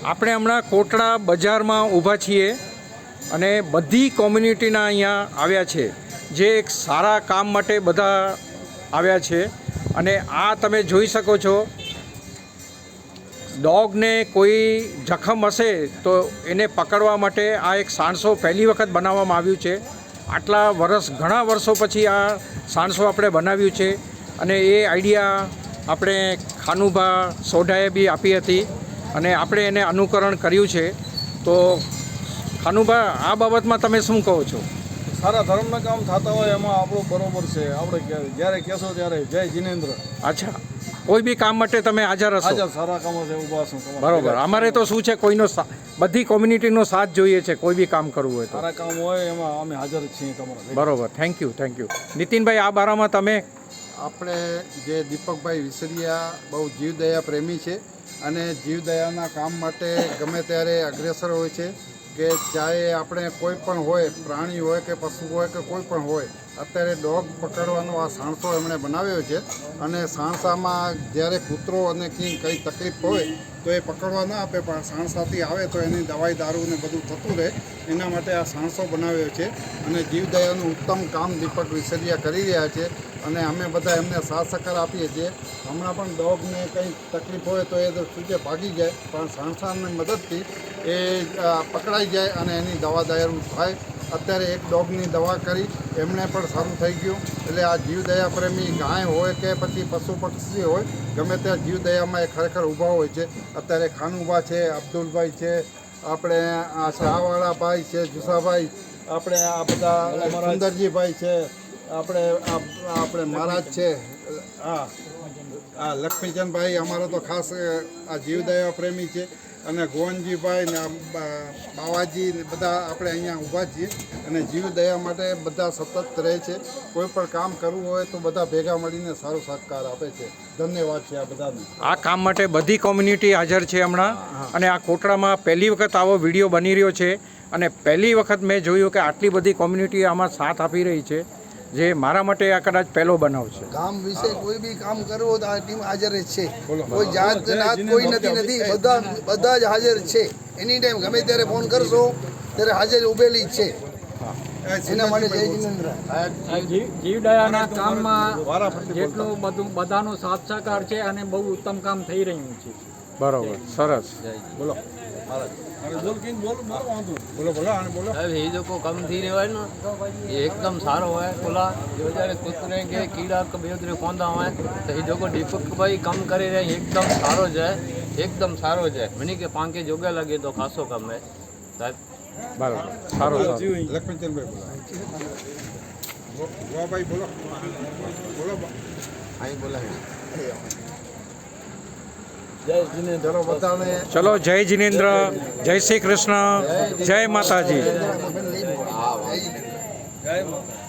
આપણે હમણાં કોટડા બજારમાં ઊભા છીએ અને બધી કોમ્યુનિટીના અહીંયા આવ્યા છે, જે એક સારા કામ માટે બધા આવ્યા છે. અને આ તમે જોઈ શકો છો, ડોગને કોઈ જખમ હશે તો એને પકડવા માટે આ એક સાણસો પહેલી વખત બનાવવામાં આવ્યું છે. આટલા વર્ષ ઘણા વર્ષો પછી આ સાણસો આપણે બનાવ્યું છે અને એ આઈડિયા આપણે ખાનુભા સોઢાએ બી આપી હતી. અને આપણે એને અનુકરણ કર્યું છે. તો ખાનુભા આ બાબતમાં તમે શું કહો છો? સારા ધર્મના કામ થતા હોય એમાં આપણું બરોબર છે. આપણે જ્યારે કહેશો ત્યારે જય જિનેન્દ્ર. અચ્છા. કોઈ બી કામ માટે તમે હાજર હશો? હાજર સારા કામો છે ઊભા છું બરોબર. અમારે તો શું છે કોઈનો બધી કોમ્યુનિટીનો સાથ જોઈએ છે કોઈ બી કામ કરવું હોય તો. સારા કામ હોય એમાં અમે હાજર છીએ તમારા બરોબર. Thank you thank you Nitinbhai આ બારામાં તમે આપણે જે દીપકભાઈ વિસરિયા બહુ જીવદયા પ્રેમી છે અને જીવદયાના કામ માટે ગમે ત્યારે અગ્રેસર હોય છે કે ચાહે આપણે કોઈ પણ હોય, પ્રાણી હોય કે પશુ હોય કે કોઈ પણ હોય અત્યારે ડોગ પકડવાનો આ સાણસો એમણે બનાવ્યો છે અને સાણસામાં જ્યારે કૂતરો અને કંઈ કંઈ તકલીફ હોય તો એ પકડવા ના આપે, પણ સાણસાથી આવે તો એની દવાઈ, દારૂ ને બધું થતું રહે. એના માટે આ સાણસો બનાવ્યો છે અને જીવદયાનું ઉત્તમ કામ દીપક વિસરિયા કરી રહ્યા છે અને અમે બધા એમને સાથ સહકાર આપીએ છીએ. હમણાં પણ ડોગને કંઈ તકલીફ હોય તો એ સૂચે ભાગી જાય, પણ સાણસાની મદદથી એ પકડાઈ જાય અને એની દવા દારૂ થાય. અત્યારે એક ડોગની દવા કરી એમણે પણ સારું થઈ ગયું. એટલે આ જીવદયા પ્રેમી ગાય હોય કે પછી પશુ પક્ષી હોય, ગમે ત્યાં જીવદયામાં એ ખરેખર ઊભા હોય છે. અત્યારે ખાનુભા છે, અબ્દુલભાઈ છે, આપણે આ શાહવાળા ભાઈ છે, જુસાભાઈ, આપણે આ બધા સુંદરજીભાઈ છે, આપણે આપણે મહારાજ છે, હા, આ લક્ષ્મીચંદભાઈ અમારો તો ખાસ, આ જીવદયા પ્રેમી છે. અને ગોવનજીભાઈ ને બાવાજી ને બધા આપણે અહીંયા ઊભા છીએ અને જીવદયા માટે બધા સતત રહે છે. કોઈ પણ કામ કરવું હોય તો બધા ભેગા મળીને સારો સહકાર આપે છે. ધન્યવાદ છે આ બધાને. આ કામ માટે બધી કોમ્યુનિટી હાજર છે હમણાં. અને આ કોટડામાં પહેલી વખત આવો વીડિયો બની રહ્યો છે. અને પહેલી વખત મેં જોયું કે આટલી બધી કોમ્યુનિટી આમાં સાથ આપી રહી છે. જે મારા માટે આ કદાચ પહેલો બનાવ છે. કામ વિશે કોઈ બી કામ કરવું હોય તો આ ટીમ હાજર જ છે. કોઈ જાત નાત કોઈ નથી નથી. બધા બધા જ હાજર છે. એની ટાઈમ ગમે ત્યારે ફોન કરશો ત્યારે હાજર ઉભેલી જ છે. એના માટે જય જિનેન્દ્ર. જીવદયાના કામમાં વારાફરતી જેટલું બધું બધાનો સાથ સહકાર છે અને બહુ ઉત્તમ કામ થઈ રહ્યું છે. બરોબર. સરસ. બોલો. બોલો બોલો બોલો સાહેબ એ લોકો કમ થઈ રહેવાય ને એ એકદમ સારો હોય ખુલ્લા જો જ્યારે કૂતરે કે કીડા કે બેદરે કોંદા હોય તો એ લોકો દીપકભાઈ કામ કરી રહ્યા એકદમ સારો છે એકદમ સારો છે મને કે પાંકે જોગે લાગે તો ખાસો કામ હે સાહેબ બરાબર સારો લક્ષ્મણચંદભાઈ બોલો ગોવાભાઈ બોલો બોલો અહીં બોલાવી ચલો જય જિનેન્દ્ર જય શ્રી કૃષ્ણ જય માતાજી. જય માતા